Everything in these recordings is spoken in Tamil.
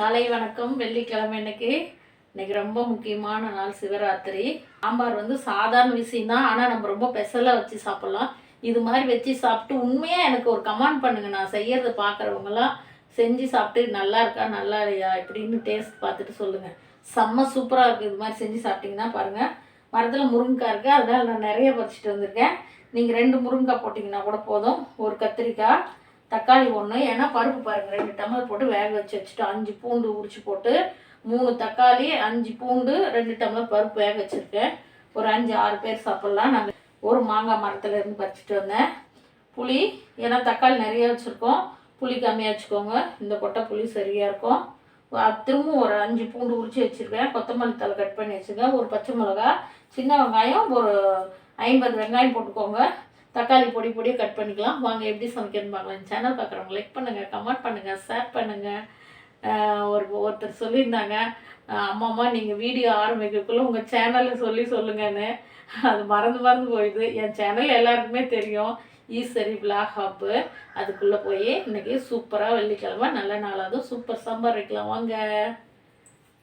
காலை வணக்கம். வெள்ளிக்கிழமை இன்னைக்கு இன்னைக்கு ரொம்ப முக்கியமான நாள் சிவராத்திரி. சாம்பார் வந்து சாதாரண விஷயம்தான். ஆனால் நம்ம ரொம்ப ஸ்பெஷலாக வச்சு சாப்பிட்லாம். இது மாதிரி வச்சு சாப்பிட்டு உண்மையாக எனக்கு ஒரு கமெண்ட் பண்ணுங்கள் நான் செய்யறதை பார்க்குறவங்களாம் செஞ்சு சாப்பிட்டு நல்லா இருக்கா நல்லா இல்லையா இப்படின்னு டேஸ்ட் பார்த்துட்டு சொல்லுங்கள் செம்ம சூப்பராக இருக்குது இது மாதிரி செஞ்சு சாப்பிட்டீங்கன்னா பாருங்கள் மரத்தில் முருங்கைக்காய் இருக்குது அதனால் நான் நிறைய பறிச்சிட்டு வந்திருக்கேன். நீங்கள் ரெண்டு முருங்கைக்காய் போட்டிங்கன்னா கூட போதும். ஒரு கத்திரிக்காய் தக்காளி ஒன்று ஏன்னா பருப்பு பாருங்கள் ரெண்டு டம்ளர் போட்டு வேக வச்சு வச்சுட்டு அஞ்சு பூண்டு உரிச்சு போட்டு மூணு தக்காளி அஞ்சு பூண்டு ரெண்டு டம்ளர் பருப்பு வேக வச்சுருக்கேன். ஒரு அஞ்சு ஆறு பேர் சாப்பிட்லாம். நாங்கள் ஒரு மாங்காய் மரத்துல இருந்து பறிச்சிட்டு வந்தேன். புளி ஏன்னா தக்காளி நிறைய வச்சுருக்கோம். புளி கம்மியாக வச்சுக்கோங்க. இந்த கொட்டை புளி சரியாக இருக்கும். திரும்பவும் ஒரு அஞ்சு பூண்டு உரிச்சு வச்சுருக்கேன். கொத்தமல்லி தலை கட் பண்ணி வச்சுருக்கேன். ஒரு பச்சை மிளகா சின்ன வெங்காயம் ஒரு ஐம்பது வெங்காயம் போட்டுக்கோங்க. தக்காளி பொடி பொடியை கட் பண்ணிக்கலாம். வாங்க எப்படி சமைக்கணும்னு பார்க்கலாம். சேனல் பார்க்குறவங்க லைக் பண்ணுங்கள் கமெண்ட் பண்ணுங்கள் ஷேர் பண்ணுங்கள் ஒரு ஒருத்தர் சொல்லியிருந்தாங்க. அம்மா அம்மாம்மா நீங்கள் வீடியோ ஆரம்பிக்கக்குள்ளே உங்கள் சேனலில் சொல்லி சொல்லுங்கன்னு. அது மறந்து மறந்து போயிடுது. என் சேனல் எல்லாருக்குமே தெரியும். ஈஸ்வரி பிளாக் ஹாப்பு அதுக்குள்ளே போய் இன்னைக்கு சூப்பராக வெள்ளிக்கிழமை நல்ல நாளாவது சூப்பர் சாம்பார் வைக்கலாம். வாங்க.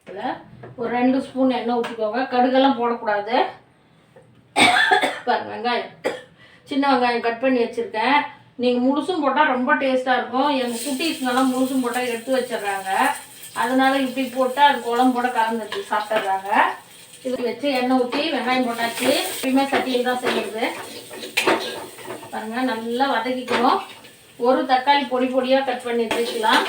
இதில் ஒரு ரெண்டு ஸ்பூன் எண்ணெய் ஊற்றிக்கோங்க கடுகெல்லாம் போடக்கூடாது. பாருங்க வெங்காயம். சின்ன வெங்காயம் கட் பண்ணி வச்சுருக்கேன். நீங்கள் முழுசும் போட்டால் ரொம்ப டேஸ்ட்டாக இருக்கும். எங்கள் குட்டீஸ்ங்கெல்லாம் முழுசும் போட்டால் எடுத்து வச்சிடுறாங்க. அதனால இப்படி போட்டால் அது குழம்போட கலந்து சாப்பிட்றாங்க இது வச்சு எண்ணெய் ஊற்றி வெங்காயம் போட்டாச்சு. எப்பயுமே சட்டியில் தான் செய்யுது பாருங்க நல்லா வதக்கிக்கணும். ஒரு தக்காளி பொடி பொடியாக கட் பண்ணி வச்சுக்கலாம்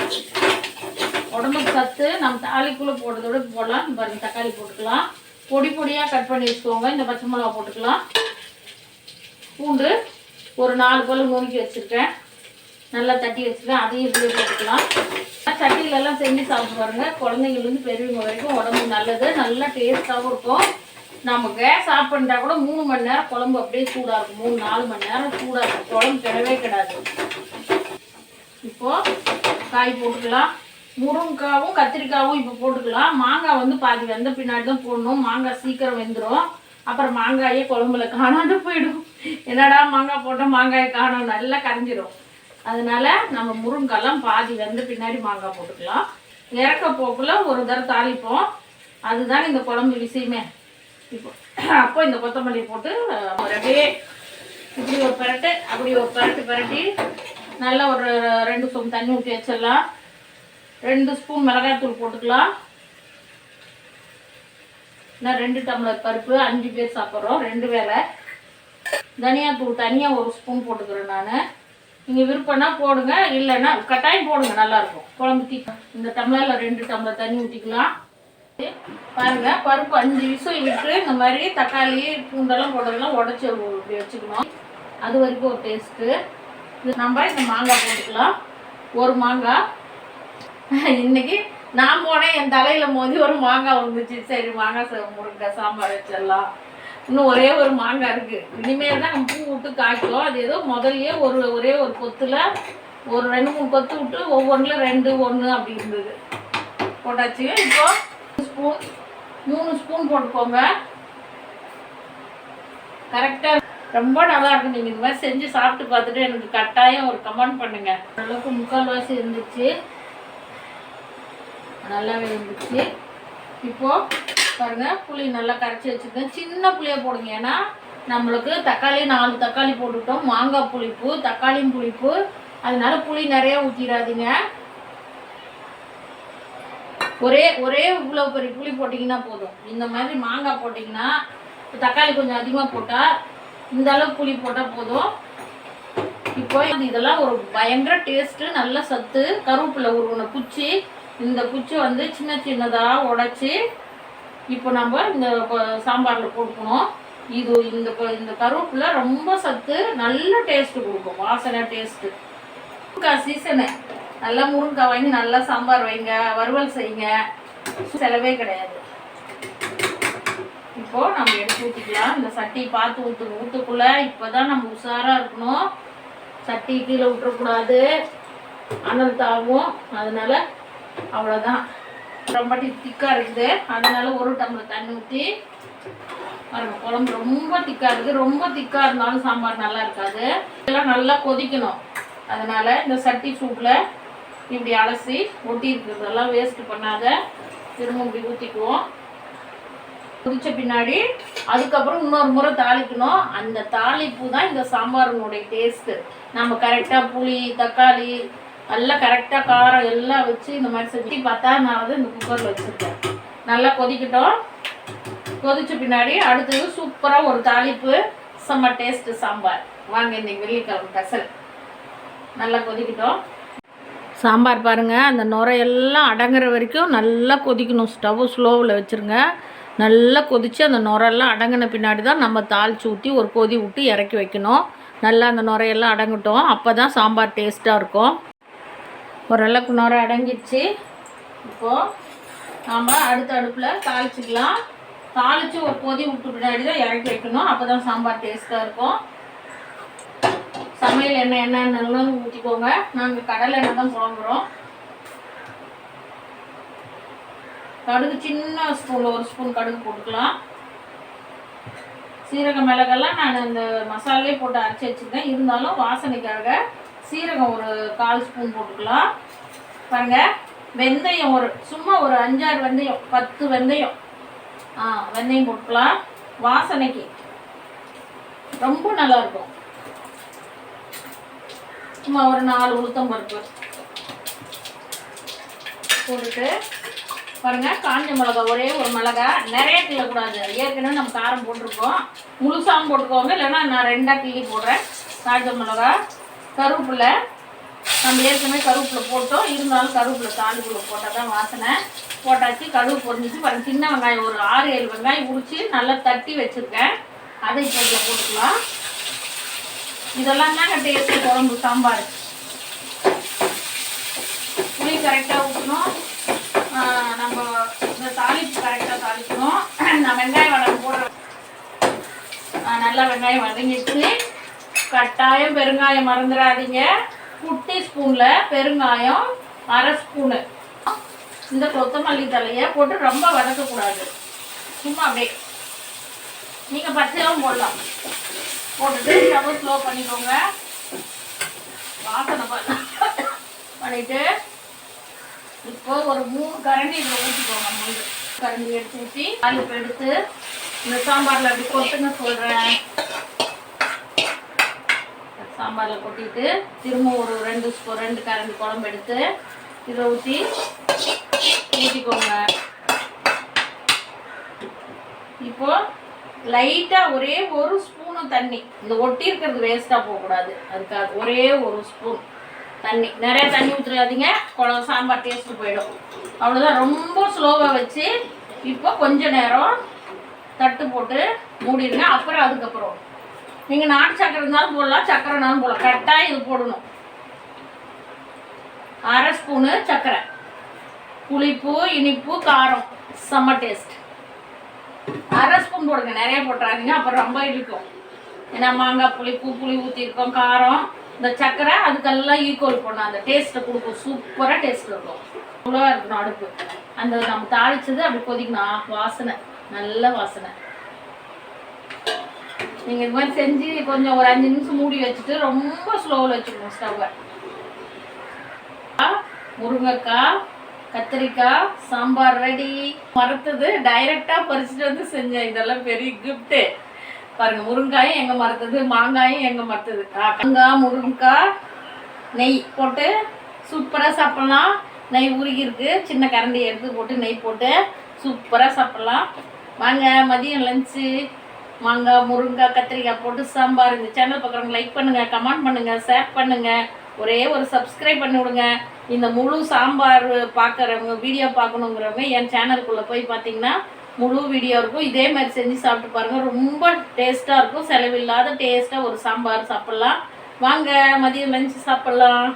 உடம்புக்கு சத்து நம்ம தாலிக்குள்ளே போடுறதோட போடலாம். பாருங்கள் தக்காளி போட்டுக்கலாம். பொடி பொடியாக கட் பண்ணி வச்சுக்கோங்க. இந்த பச்சை மிளகா போட்டுக்கலாம். பூண்டு ஒரு நாலு போல் நொறுக்கி வச்சுருக்கேன். நல்லா தட்டி வச்சுருக்கேன். அதையும் இதுலேயே போட்டுக்கலாம். சட்டிலெல்லாம் செஞ்சு சாப்பிட்டு பாருங்க. குழந்தைங்கலேருந்து பெரியவங்க வரைக்கும் உடம்பு நல்லது. நல்லா டேஸ்ட்டாகவும் இருக்கும். நம்ம கேஸ் ஆஃப் பண்ணிட்டா கூட மூணு மணி நேரம் குழம்பு அப்படியே சூடாக இருக்கும். மூணு நாலு மணி நேரம் சூடாக இருக்கும். குழம்பு கிடவே கிடாது. இப்போது காய் போட்டுக்கலாம். முருங்காவும் கத்திரிக்காவும் இப்போ போட்டுக்கலாம். மாங்காய் வந்து பாதி வெந்த பின்னாடி தான் போடணும். மாங்காய் சீக்கிரம் வெந்துடும் அப்புறம் மாங்காயே குழம்புல காணாது போயிடும். என்னடா மாங்காய் போட்டால் மாங்காயை காணும்? நல்லா கரைஞ்சிரும். அதனால நம்ம முருங்கெல்லாம் பாதி வந்து பின்னாடி மாங்காய் போட்டுக்கலாம். இறக்க போக்குள்ள ஒரு தடவை தாளிப்போம். அதுதான் இந்த குழம்பு விஷயமே. இப்போ அப்போ இந்த கொத்தமல்லி போட்டு அஹ், அப்படியே இப்படி ஒரு பரட்டு அப்படி ஒரு பரட்டு பரட்டி நல்லா ஒரு ரெண்டு ஸ்பூன் தண்ணி ஊற்றி வச்சிடலாம். ரெண்டு ஸ்பூன் மிளகாய் தூள் போட்டுக்கலாம். நான் ரெண்டு டம்ளர் பருப்பு அஞ்சு பேர் சாப்பிட்றோம் ரெண்டு வேளை. தனியாத்தூள் தனியாக ஒரு ஸ்பூன் போட்டுக்கிறேன் நான். நீங்கள் விருப்பம்னா போடுங்க இல்லைன்னா கட்டாயம் போடுங்க நல்லாயிருக்கும். குழம்பு தீ இந்த டம்ளரில் ரெண்டு டம்ளர் தண்ணி ஊற்றிக்கலாம் பாருங்க பருப்பு அஞ்சு விசில் விட்டு இந்த மாதிரி தக்காளி பூண்டெல்லாம் போட்டதெல்லாம் உடச்சி இப்படி வச்சுக்கணும். அது வரைக்கும் ஒரு டேஸ்ட்டு இது நம்ம இந்த மாங்காய் போட்டுக்கலாம். ஒரு மாங்காய். இன்றைக்கி நான் போனேன் என் தலையில் மோதி ஒரு மாங்காய் வந்துச்சு சரி மாங்காய் முருங்கை சாம்பார் வச்சிடலாம். இன்னும் ஒரே ஒரு மாங்காய் இருக்குது இனிமேல் தான் பூ விட்டு காய்க்கும். அது ஏதோ முதல்லையே ஒரு ஒரே ஒரு கொத்தில் ஒரு ரெண்டு மூணு கொத்து விட்டு ஒவ்வொன்றில் ரெண்டு ஒன்று அப்படி இருந்தது. போட்டாச்சு. இப்போ ஸ்பூன் மூணு ஸ்பூன் போட்டுக்கோங்க. கரெக்டாக ரொம்ப நல்லா இருக்கு. நீங்கள் இந்த மாதிரி செஞ்சு சாப்பிட்டு பார்த்துட்டு எனக்கு கட்டாயம் ஒரு கமெண்ட் பண்ணுங்க. அளவுக்கு முக்கால்வாசி இருந்துச்சு. நல்லாவே இருந்துச்சு. இப்போது பாருங்கள் புளி நல்லா கரைச்சி வச்சுருக்கேன். சின்ன புளியை போடுங்க. ஏன்னா நம்மளுக்கு தக்காளி நாலு தக்காளி போட்டுட்டோம் மாங்காய் புளிப்பு தக்காளியும் புளிப்பு. அதனால புளி நிறையா ஊற்றிடாதீங்க ஒரே ஒரே இவ்வளோ பெரிய புளி போட்டிங்கன்னா போதும். இந்த மாதிரி மாங்காய் போட்டிங்கன்னா தக்காளி கொஞ்சம் அதிகமாக போட்டால் இந்த அளவு புளி போட்டால் போதும். இப்போ இதெல்லாம் ஒரு பயங்கர டேஸ்ட்டு நல்ல சத்து. கருவேப்பிலை உருவனை குச்சி இந்த குச்சி வந்து சின்ன சின்னதாக உடைச்சி இப்போ நம்ம இந்த சாம்பாரில் போட்டுக்கணும். இது இந்த இந்த கருவேப்பிலை ரொம்ப சத்து நல்ல டேஸ்ட்டு கொடுக்கும் வாசனை டேஸ்ட்டு முருங்கைக்காய் சீசனு நல்லா முருங்கைக்காய் வாங்கி நல்லா சாம்பார் வைங்க வறுவல் செய்யுங்க. செலவே கிடையாது. இப்போ நம்ம எடுத்து ஊற்றிக்கலாம் இந்த சட்டி பார்த்து ஊற்று ஊற்றக்குள்ளே இப்போ தான் நம்ம உஷாராக இருக்கணும். சட்டி கீழே விட்டுறக்கூடாது அனல் தாவும். அதனால் அவ்வளோதான் ரொம்ப திக்காக இருக்குது. அதனால ஒரு டம்ளர் தண்ணி ஊற்றி பாருங்க குழம்பு ரொம்ப திக்காக இருக்குது. ரொம்ப திக்காக இருந்தாலும் சாம்பார் நல்லா இருக்காது. இதெல்லாம் நல்லா கொதிக்கணும். அதனால இந்த சட்டி சூட்டில் இப்படி அலசி ஒட்டி இருக்கிறதெல்லாம் வேஸ்ட் பண்ணாத. திரும்ப இப்படி ஊற்றிக்குவோம் குதிச்ச பின்னாடி அதுக்கப்புறம் இன்னொரு முறை தாளிக்கணும். அந்த தாளிப்பு தான் இந்த சாம்பாரினுடைய டேஸ்ட்டு நம்ம கரெக்டாக புளி தக்காளி நல்லா கரெக்டாக காரம் எல்லாம் வச்சு இந்த மாதிரி செஞ்சு பார்த்தா நான் வந்து இந்த குக்கரில் வச்சுருக்கேன். நல்லா கொதிக்கட்டும். கொதிச்ச பின்னாடி அடுத்தது சூப்பராக ஒரு தாளிப்பு செம்ம டேஸ்ட்டு சாம்பார். வாங்க இன்றைக்கி வெள்ளிக்கிழமை பெசல் நல்லா கொதிக்கட்டும். சாம்பார் பாருங்கள் அந்த நுரையெல்லாம் அடங்குற வரைக்கும் நல்லா கொதிக்கணும். ஸ்டவ் ஸ்லோவில் வச்சுருங்க. நல்லா கொதித்து அந்த நுரையெல்லாம் அடங்கின பின்னாடி தான் நம்ம தாளித்து ஊற்றி ஒரு கொதி விட்டு இறக்கி வைக்கணும். நல்லா அந்த நுரையெல்லாம் அடங்கட்டும். அப்போ தான் சாம்பார் டேஸ்ட்டாக இருக்கும். ஓரளவுக்கு நுரை அடங்கிடுச்சு. இப்போது நாம் அடுத்த அடுப்பில் தாளிச்சிக்கலாம். தாளித்து ஒரு கொதி விட்டு பின்னாடி தான் இறக்கி வைக்கணும். அப்போ தான் சாம்பார் டேஸ்ட்டாக இருக்கும். சமையல் எண்ணெய் என்னென்னலாம் ஊற்றிக்கோங்க நாங்கள் கடலை எண்ணெய் தான் புலம்புறோம். கடுகு சின்ன ஸ்பூனில் ஒரு ஸ்பூன் கடுகு போட்டுக்கலாம். சீரக மிளகெல்லாம் நான் இந்த மசாலே போட்டு அரைச்சி வச்சுருக்கேன். இருந்தாலும் வாசனைக்காக சீரகம் ஒரு கால் ஸ்பூன் போட்டுக்கலாம். பாருங்க வெந்தயம் ஒரு சும்மா ஒரு அஞ்சாறு வெந்தயம் பத்து வெந்தயம். ஆ வெந்தயம் போட்டுக்கலாம். வாசனைக்கு ரொம்ப நல்லா இருக்கும் சும்மா ஒரு நாலு உளுத்தம் பருப்பு போட்டுட்டு பாருங்க காஞ்ச மிளகா ஒரே ஒரு மிளகா. நிறைய கிள்ளக்கூடாது ஏற்கனவே நம்ம காரம் போட்டிருக்கோம். முழுசாகவும் போட்டுக்கோங்க. இல்லைன்னா நான் ரெண்டாக கிள்ளி போடுறேன். காஞ்ச மிளகா. கருவேப்பிலை நம்ம ஏற்கனவே கருவேப்பிலை போட்டோம். இருந்தாலும் கருவேப்பிலை தாளிக்குள்ள போட்டால் தான் வாசனை. போட்டாச்சு கடுகு பொரிஞ்சிச்சு. பாருங்கள் சின்ன வெங்காயம் ஒரு ஆறு ஏழு வெங்காயம் உரிச்சு நல்லா தட்டி வச்சுருக்கேன். அதை இப்போ இதில் போட்டுக்கலாம். இதெல்லாம் தாங்க டேஸ்ட்டு குழம்பு சாம்பார். புளி கரெக்டாக ஊற்றணும். நம்ம இந்த தாளிப்பு கரெக்டாக தாளிக்கணும். நான் வெங்காயம் வளர்ந்து போடுறேன் நல்லா வெங்காயம் வதங்கிடுச்சு. கட்டாயம் பெருங்காயம் மறந்துடாதீங்க. குட்டி ஸ்பூனில் பெருங்காயம் அரை ஸ்பூனு. இந்த கொத்தமல்லி தலையை போட்டு ரொம்ப வதக்கக்கூடாது. சும்மா அப்படியே. நீங்கள் பச்சையாகவும் போடலாம். போட்டுட்டு ஸ்டவ் ஸ்லோ பண்ணிக்கோங்க. வாசனை பண்ணிட்டு இப்போ ஒரு மூணு கரண்டி இதில் ஊற்றிக்கோங்க மூணு கரண்டி எடுத்து ஊற்றி தாளிப்பு எடுத்து இந்த சாம்பாரில் அப்படி கொத்துங்க சொல்கிறேன் சாம்பாரில் கொட்டிட்டு திரும்ப ஒரு ரெண்டு ஸ்பூ ரெண்டு கரண்டி குழம்பு எடுத்து இதை ஊற்றி ஊற்றிக்கோங்க இப்போ லைட்டாக ஒரே ஒரு ஸ்பூனு தண்ணி. இந்த ஒட்டி இருக்கிறது வேஸ்ட்டாக போகக்கூடாது. அதுக்காக ஒரே ஒரு ஸ்பூன் தண்ணி. நிறைய தண்ணி ஊற்றுறாதீங்க குழம்பு சாம்பார் டேஸ்ட்டு போயிடும். அவ்வளோதான் ரொம்ப ஸ்லோவாக வச்சு இப்போ கொஞ்ச நேரம் தட்டு போட்டு மூடிடுங்க. அப்புறம் அதுக்கப்புறம் நீங்கள் நாட்டு சக்கரை இருந்தாலும் போடலாம் சக்கரைனாலும் போடலாம். கரெக்டாக இது போடணும். அரை ஸ்பூனு சக்கரை. புளிப்பு இனிப்பு காரம். செம்ம டேஸ்ட் அரை ஸ்பூன் போடுங்க. நிறைய போட்டுறாதீங்க. அப்புறம் ரொம்ப இழுக்கும் ஏன்னா மாங்காய் புளிப்பு புளி ஊற்றிருக்கோம் காரம். இந்த சக்கரை அதுக்கெல்லாம் ஈக்குவல் பண்ணும் அந்த டேஸ்ட்டை கொடுக்கும். சூப்பராக டேஸ்ட் இருக்கும். அவ்வளோ இருக்கணும் அடுப்பு. அந்த நம்ம தாளிச்சது அப்படி கொதிக்கணும். வாசனை. நல்ல வாசனை. நீங்கள் இது மாதிரி செஞ்சு கொஞ்சம் ஒரு அஞ்சு நிமிஷம் மூடி வச்சுட்டு ரொம்ப ஸ்லோவில் வச்சுக்கணும் ஸ்டவ்வை முருங்கைக்காய் கத்திரிக்காய் சாம்பார் ரெடி மறுத்தது டைரெக்டாக பறிச்சுட்டு வந்து செஞ்சேன் இதெல்லாம் பெரிய கிஃப்ட்டு பாருங்கள் முருங்காயும் எங்கே மறுத்தது மாங்காயும் எங்கே மறுத்தது. மாங்காய் முருங்கக்காய் நெய் போட்டு சூப்பராக சாப்பிட்லாம். நெய் உருகிருக்கு சின்ன கரண்டி எடுத்து போட்டு நெய் போட்டு சூப்பராக சாப்பிட்லாம். வாங்க மதியம் லஞ்சு மாங்காய் முருங்காய் கத்திரிக்காய் போட்டு சாம்பார் இந்த சேனல் பார்க்குறவங்க லைக் பண்ணுங்கள் கமெண்ட் பண்ணுங்கள் ஷேர் பண்ணுங்கள் ஒரே ஒரு சப்ஸ்கிரைப் பண்ணி விடுங்க. இந்த முழு சாம்பார் பார்க்குறவங்க வீடியோ பார்க்கணுங்கிறவங்க என் சேனலுக்குள்ளே போய் பார்த்தீங்கன்னா முழு வீடியோ இருக்கும். இதே மாதிரி செஞ்சு சாப்பிட்டு பாருங்கள் ரொம்ப டேஸ்ட்டாக இருக்கும். செலவில்லாத டேஸ்ட்டாக ஒரு சாம்பார் சாப்பிட்லாம். வாங்க மதியம் லஞ்சு சாப்பிட்லாம்.